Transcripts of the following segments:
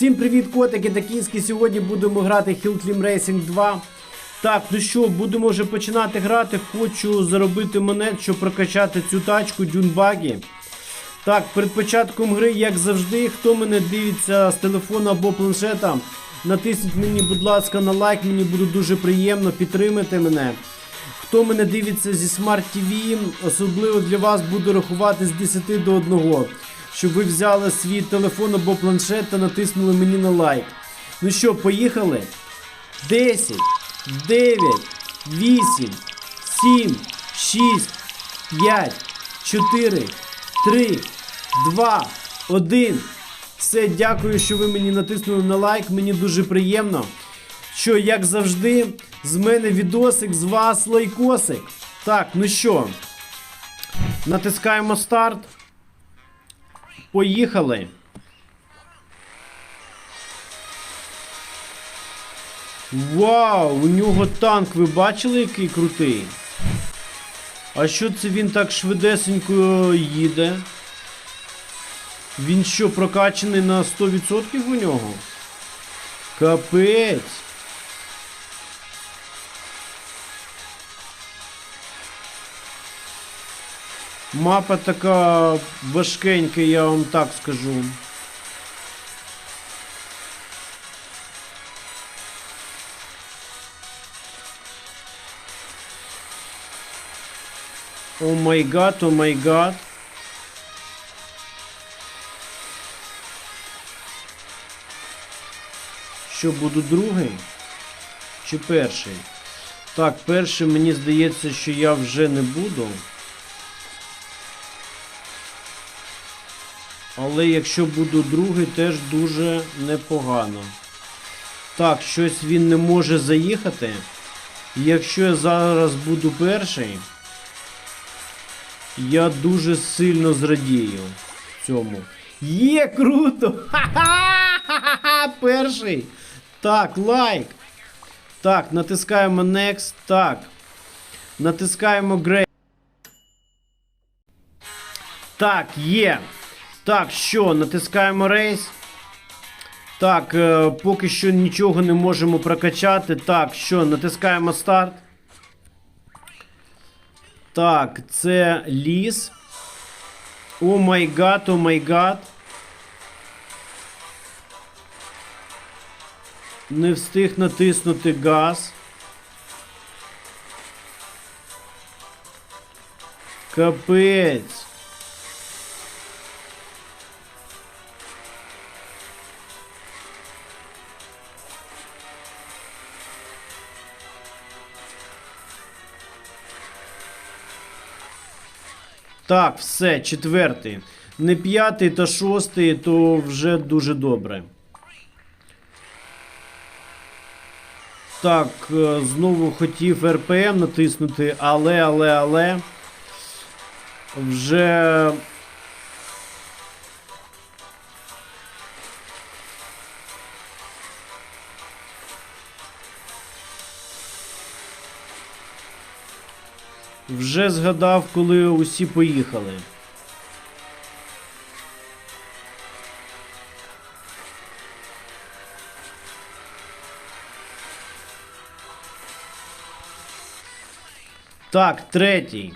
Всім привіт, котики та кіски. Сьогодні будемо грати Hill Climb Racing 2. Так, ну що, будемо вже починати грати. Хочу заробити монет, щоб прокачати цю тачку Дюнбагі. Так, перед початком гри, як завжди, хто мене дивиться з телефону або планшета, натисніть мені, будь ласка, на лайк, мені буде дуже приємно, підтримайте мене. Хто мене дивиться зі Smart TV, особливо для вас буду рахувати з 10 до 1, щоб ви взяли свій телефон або планшет та натиснули мені на лайк. Ну що, поїхали? 10, 9, 8, 7, 6, 5, 4, 3, 2, 1. Все, дякую, що ви мені натиснули на лайк. Мені дуже приємно. Що, як завжди, з мене відосик, з вас лайкосик. Так, ну що, натискаємо старт. Поїхали. Вау, у нього танк, ви бачили, який крутий? А що це він так швидесенько їде? Він що, прокачаний на 100% у нього? Капець. Мапа така важкенька, я вам так скажу. О май гад, о май гад. Що буду другий? Чи перший? Так, перший мені здається, що я вже не буду. Але якщо буду другий, теж дуже непогано. Так, щось він не може заїхати. Якщо я зараз буду перший, я дуже сильно зрадію цьому. Є круто! Ха-ха-ха! Перший! Так, лайк. Так, натискаємо Next. Так. Натискаємо Grey. Так, є. Так, що, натискаємо рейс. Так, е, поки що нічого не можемо прокачати. Так, що, натискаємо старт. Так, це ліс. О май гад, о май гад. Не встиг натиснути газ. Капець. Так, все, четвертий. Не п'ятий та шостий, то вже дуже добре. Так, е, знову хотів РПМ натиснути, але, але, але. Вже. Вже згадав, коли усі поїхали. Так, третій.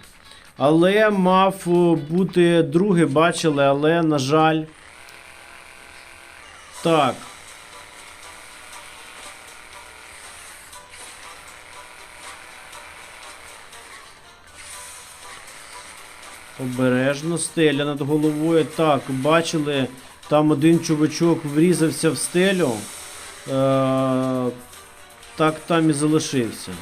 Але мав е, бути другий, бачили, але, на жаль. Так. Обережно стеля над головою. Так, бачили, там один чувачок врізався в стелю. Е- так там і залишився.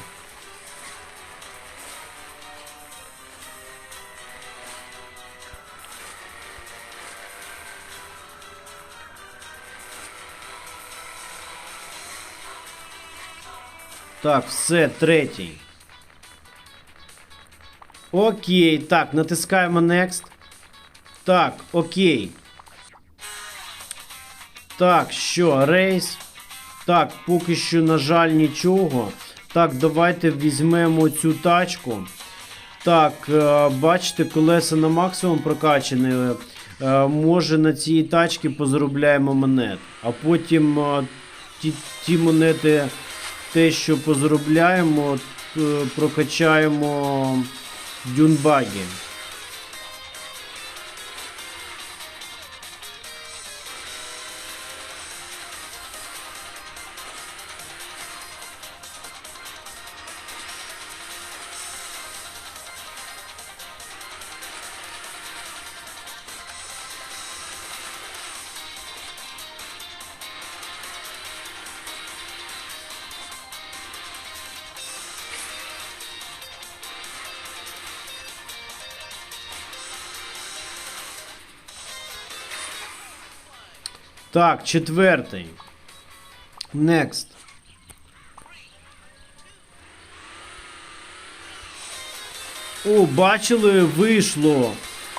Так, все, третій. Окей, так, натискаємо Next. Так, окей. Так, що, рейс. Так, поки що, на жаль, нічого. Так, давайте візьмемо цю тачку. Так, е, бачите, колеса на максимум прокачані. Е, може на цій тачці позаробляємо монет. А потім е, ті, ті монети, те, що позаробляємо, т- прокачаємо дюнбаги. Так, четвертий. Next. О, бачили, вийшло.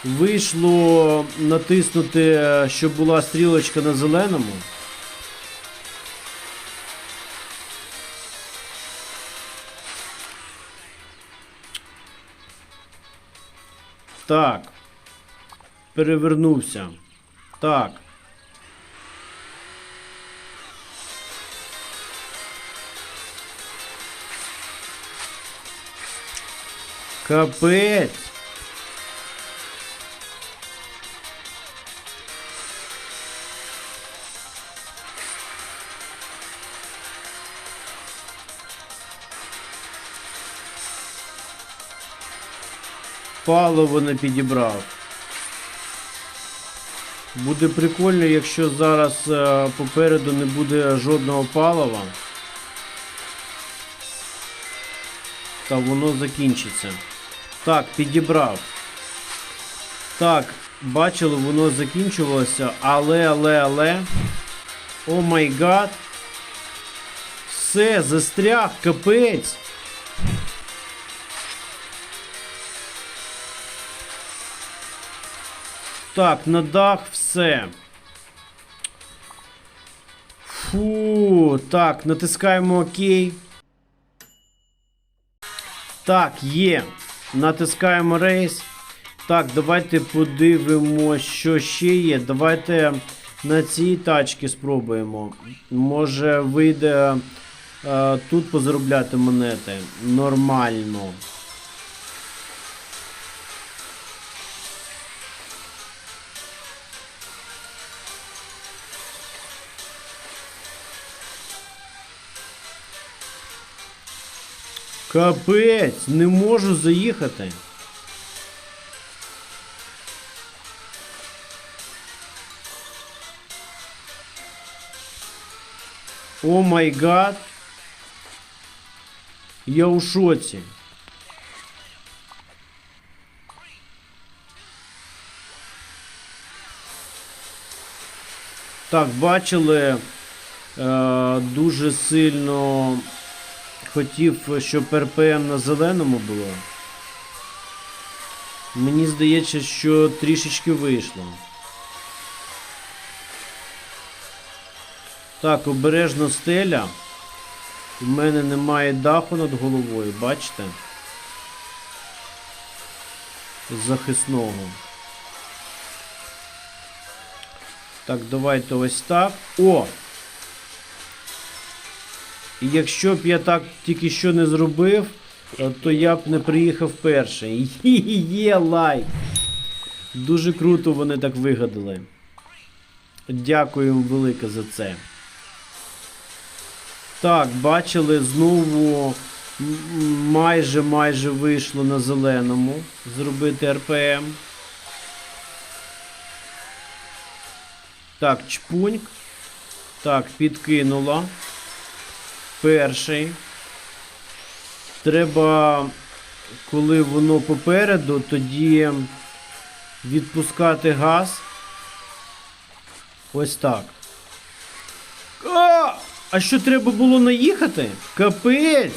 Вийшло натиснути, щоб була стрілочка на зеленому. Так. Перевернувся. Так. Капець. Паливо не підібрав. Буде прикольно, якщо зараз е, попереду не буде жодного палива. Та воно закінчиться. Так, підібрав. Так, бачили, воно закінчувалося, але, але, але. О май гад. Все, застряг, капець. Так, на дах все. Фу, так, натискаємо ОК. Так, є. Натискаємо рейс. Так, давайте подивимось, що ще є. Давайте на цій тачці спробуємо. Може вийде е, тут позаробляти монети. Нормально. Капець, не можу заїхати. О май гад. Я у шоці. Так, бачили, е, дуже сильно хотів, щоб РПМ на зеленому було. Мені здається, що трішечки вийшло. Так, обережно стеля. У мене немає даху над головою, бачите? Захисного. Так, давайте ось так. О! І якщо б я так тільки що не зробив, е, то я б не приїхав перший. Є лайк! Дуже круто вони так вигадали. Дякую велике за це. Так, бачили, знову майже майже вийшло на зеленому зробити РПМ. Так, чпуньк. Так, підкинула. Перший. Треба, коли воно попереду, тоді відпускати газ. Ось так. А! А що треба було наїхати? Капець!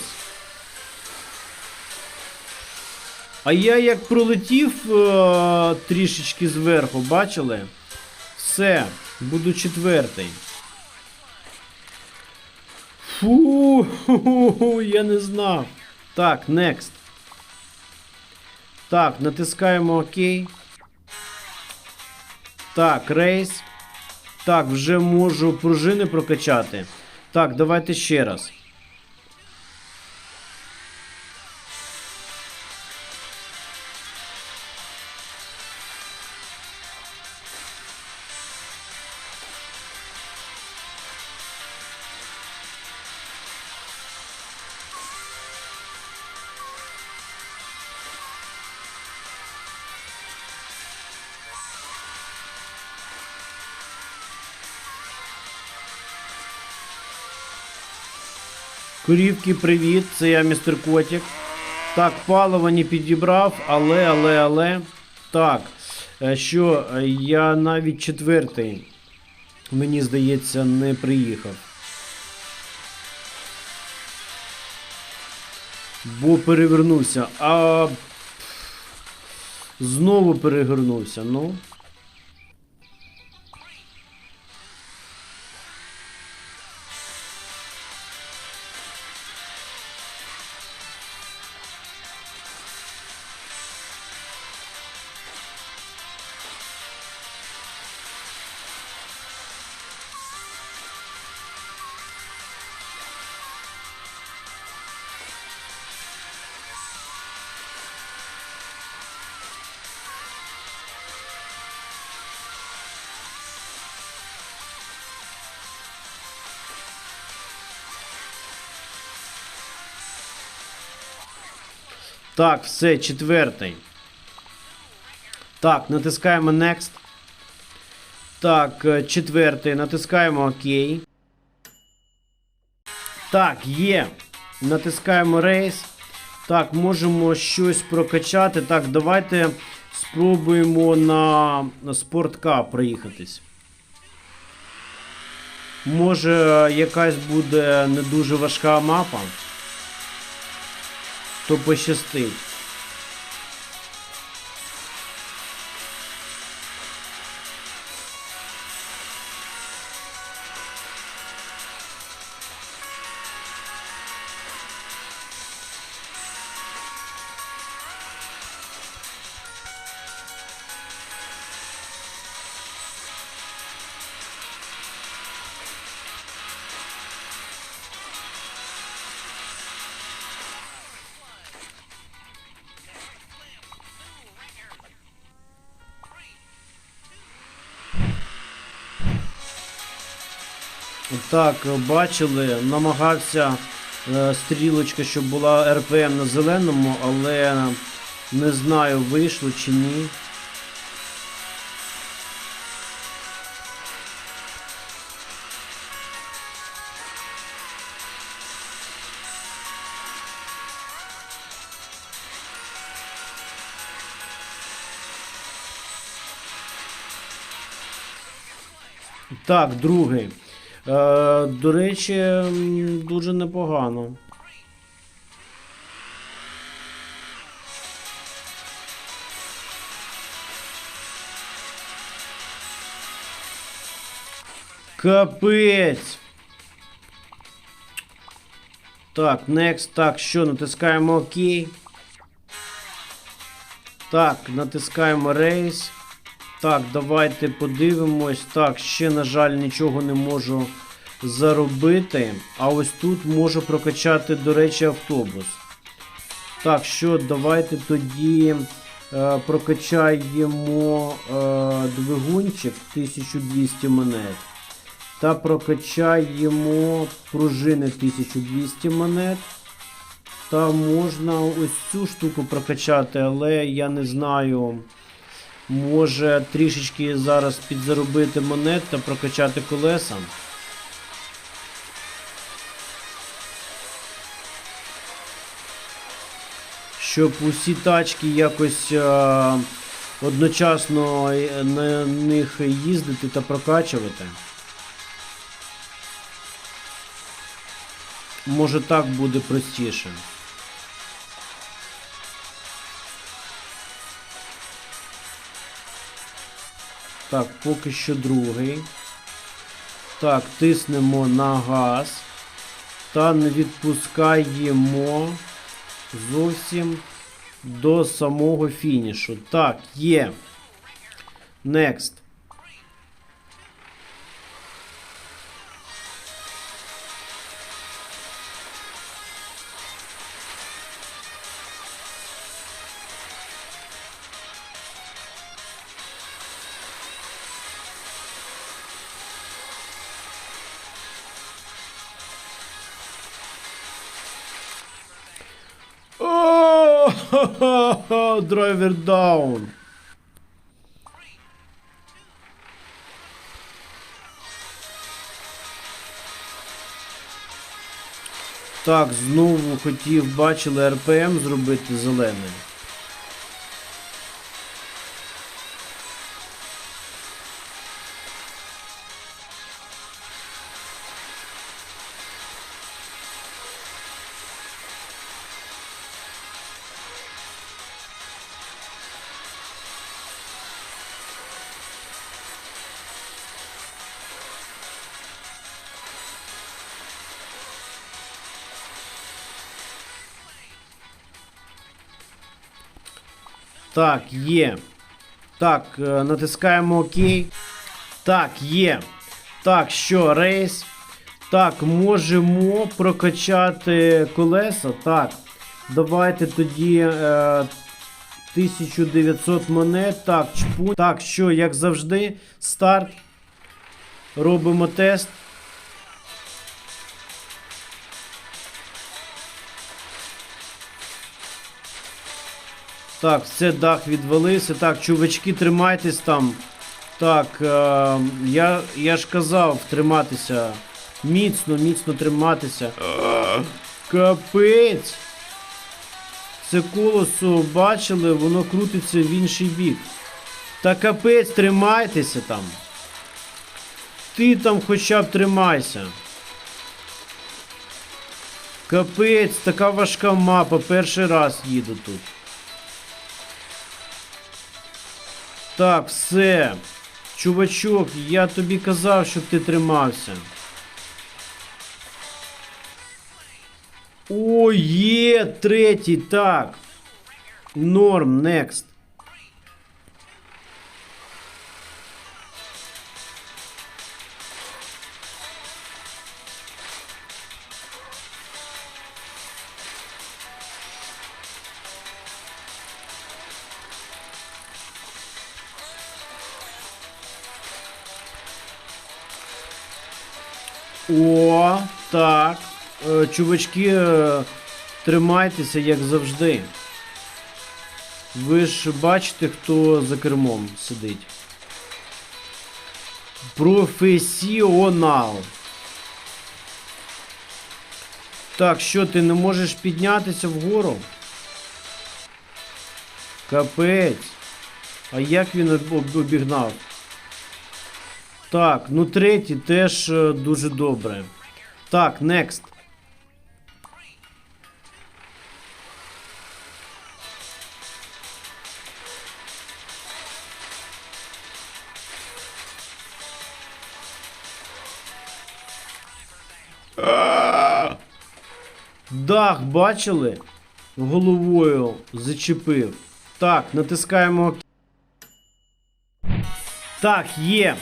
А я як пролетів е- трішечки зверху, бачили? Все, буду четвертий. Фу, я не знав. Так, next. Так, натискаємо ОК. Так, рейс. Так, вже можу пружини прокачати. Так, давайте ще раз. Корівки, привіт, це я містер Котік. Так, паливо не підібрав, але, але, але. Так, е, що е, я навіть четвертий, мені здається, не приїхав. Бо перевернувся. А знову перевернувся, ну. Так, все, четвертий. Так, натискаємо Next. Так, е, четвертий. Натискаємо ОК. Так, є. Натискаємо рейс. Так, можемо щось прокачати. Так, давайте спробуємо на, спорткап проїхатись. Може, якась буде не дуже важка мапа то пощастить. Так, бачили, намагався е, стрілочка, щоб була РПМ на зеленому, але не знаю, вийшло чи ні. Так, другий. Е, до речі, дуже непогано. Капець. Так, next. Так, що, натискаємо ОК. Так, натискаємо рейс. Так, давайте подивимось. Так, ще, на жаль, нічого не можу заробити. А ось тут можу прокачати, до речі, автобус. Так, що, давайте тоді е, прокачаємо е, двигунчик 1200 монет. Та прокачаємо пружини 1200 монет. Та можна ось цю штуку прокачати, але я не знаю. Може трішечки зараз підзаробити монет та прокачати колеса. Щоб усі тачки якось е, одночасно е, на них їздити та прокачувати. Може так буде простіше. Так, поки що другий. Так, тиснемо на газ. Та не відпускаємо зовсім до самого фінішу. Так, є. Next. Ха-ха-ха, драйвер даун. Так, знову хотів, бачили, РПМ зробити зелений. Так, є. Так, е, натискаємо ОК. Так, є. Так, що, рейс. Так, можемо прокачати колеса. Так. Давайте тоді е, 1900 монет. Так, чпу. Так, що, як завжди, старт. Робимо тест. Так, все, дах відвалився. Так, чувачки, тримайтесь там. Так, е, я, я ж казав триматися. Міцно, міцно триматися. Капець. Це колесо, бачили, воно крутиться в інший бік. Та капець, тримайтеся там. Ти там хоча б тримайся. Капець, така важка мапа, перший раз їду тут. Так, все. Чувачок, я тобі казав, щоб ти тримався. О, є, третій, так. Норм, next. О, так. Е, Чувачки, е, тримайтеся, як завжди. Ви ж бачите, хто за кермом сидить. Професіонал. Так, що ти не можеш піднятися вгору? Капець. А як він об- об- обігнав? Так, ну третій теж е, дуже добре. Так, next. Дах, бачили? Головою зачепив. Так, натискаємо. Так, є.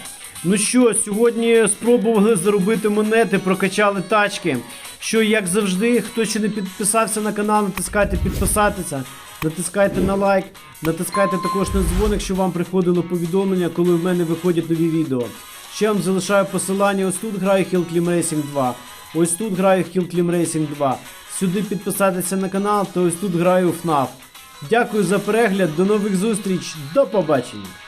Ну що, сьогодні спробували заробити монети, прокачали тачки. Що, як завжди, хто ще не підписався на канал, натискайте підписатися, натискайте на лайк, натискайте також на дзвоник, щоб вам приходило повідомлення, коли в мене виходять нові відео. Ще вам залишаю посилання. Ось тут граю Hill Climb Racing 2. Ось тут граю Hill Climb Racing 2. Сюди підписатися на канал, то ось тут граю FNAF. Дякую за перегляд, до нових зустріч, до побачення!